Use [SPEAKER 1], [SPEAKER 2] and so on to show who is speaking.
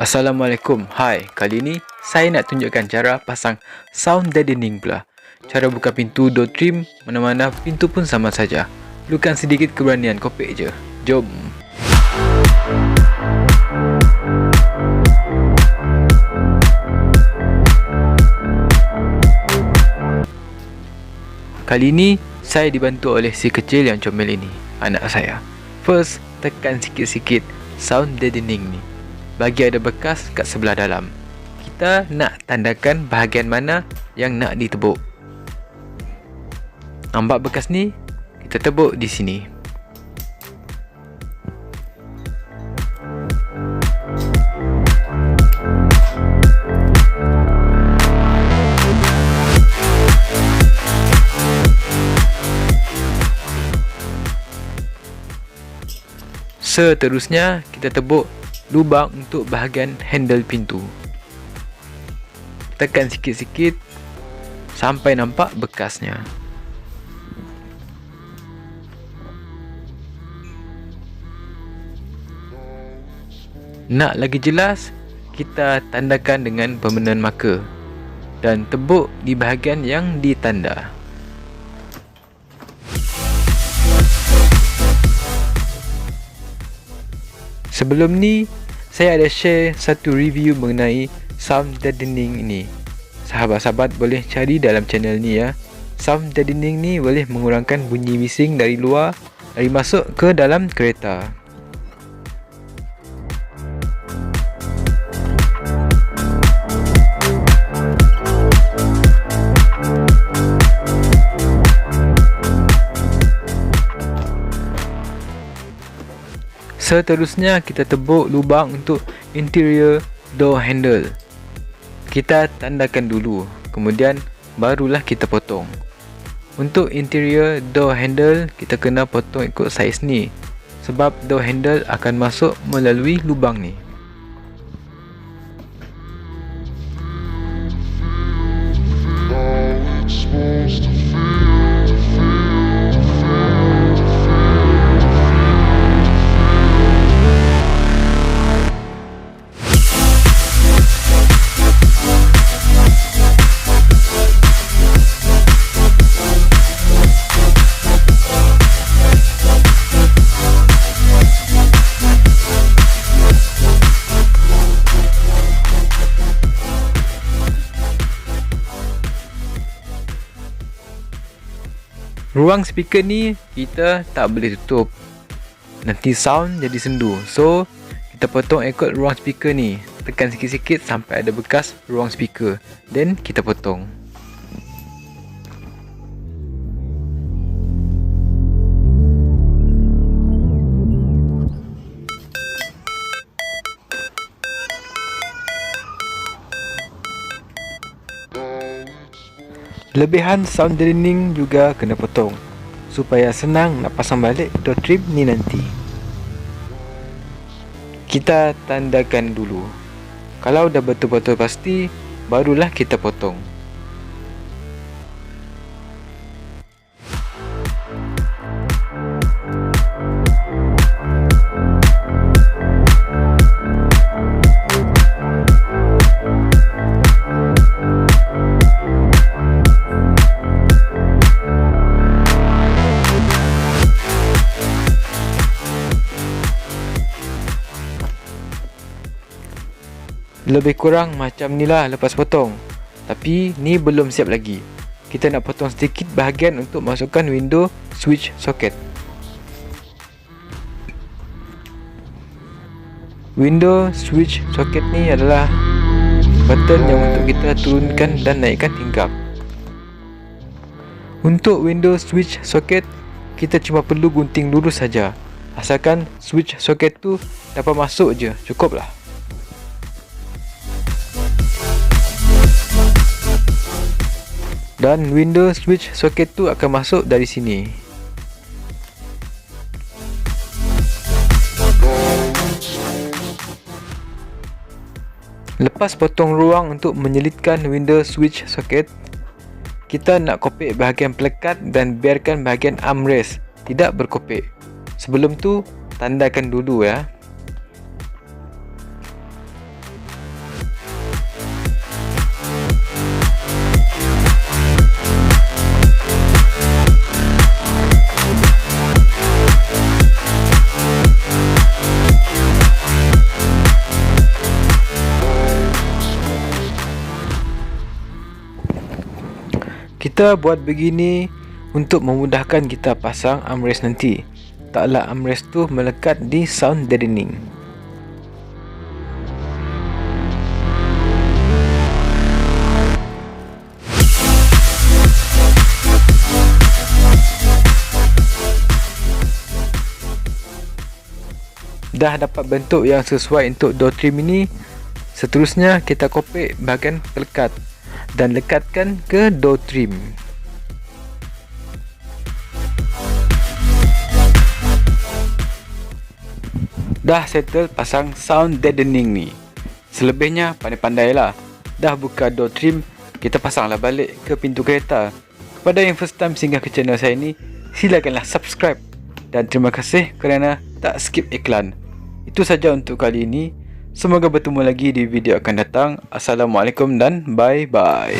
[SPEAKER 1] Assalamualaikum. Hai, kali ni saya nak tunjukkan cara pasang sound deadening pula. Cara buka pintu door trim mana-mana pintu pun sama saja. Perlukan sedikit keberanian kopek je. Jom. Kali ini saya dibantu oleh si kecil yang comel ini, anak saya. First, tekan sikit-sikit sound deadening ni bagi ada bekas kat sebelah dalam. Kita nak tandakan bahagian mana yang nak ditebuk. Nampak bekas ni? Kita tebuk di sini. Seterusnya, kita tebuk lubang untuk bahagian handle pintu. Tekan sikit-sikit sampai nampak bekasnya. Nak lagi jelas, kita tandakan dengan permanent marker dan tebuk di bahagian yang ditanda. Sebelum ni, saya ada share satu review mengenai sound deadening ini. Sahabat-sahabat boleh cari dalam channel ni ya. Sound deadening ni boleh mengurangkan bunyi bising dari luar dari masuk ke dalam kereta. Seterusnya kita tebuk lubang untuk interior door handle. Kita tandakan dulu, kemudian barulah kita potong. Untuk interior door handle, kita kena potong ikut saiz ni. Sebab door handle akan masuk melalui lubang ni. Ruang speaker ni kita tak boleh tutup. Nanti sound jadi sendu. So kita potong ikut ruang speaker ni. Tekan sikit-sikit sampai ada bekas ruang speaker. Then kita potong Lebihan sound draining juga kena potong supaya senang nak pasang balik door trim ni nanti. Kita tandakan dulu. Kalau dah betul-betul pasti, barulah kita potong. Lebih kurang macam ni lah lepas potong. Tapi ni belum siap lagi. Kita nak potong sedikit bahagian untuk masukkan window switch socket Window switch socket ni adalah Button yang untuk kita turunkan dan naikkan tingkap. Untuk window switch socket Kita cuma perlu gunting lurus saja. Asalkan switch socket tu dapat masuk je Cukup dan window switch socket tu akan masuk dari sini. Lepas potong ruang untuk menyelitkan window switch socket kita nak kopek bahagian plekat dan biarkan bahagian armrest tidak berkopek sebelum tu tandakan dulu ya Kita buat begini untuk memudahkan kita pasang armrest nanti. Taklah armrest tu melekat di sound deadening. Dah dapat bentuk yang sesuai untuk door trim ini. Seterusnya kita kopek bahagian pelekat dan lekatkan ke door trim. Dah settle pasang sound deadening ni. Selebihnya pandai-pandailah. Dah buka door trim, kita pasanglah balik ke pintu kereta. Kepada yang first time singgah ke channel saya ni, silakanlah subscribe dan terima kasih kerana tak skip iklan. Itu saja untuk kali ini. Semoga bertemu lagi di video akan datang. Assalamualaikum dan bye bye.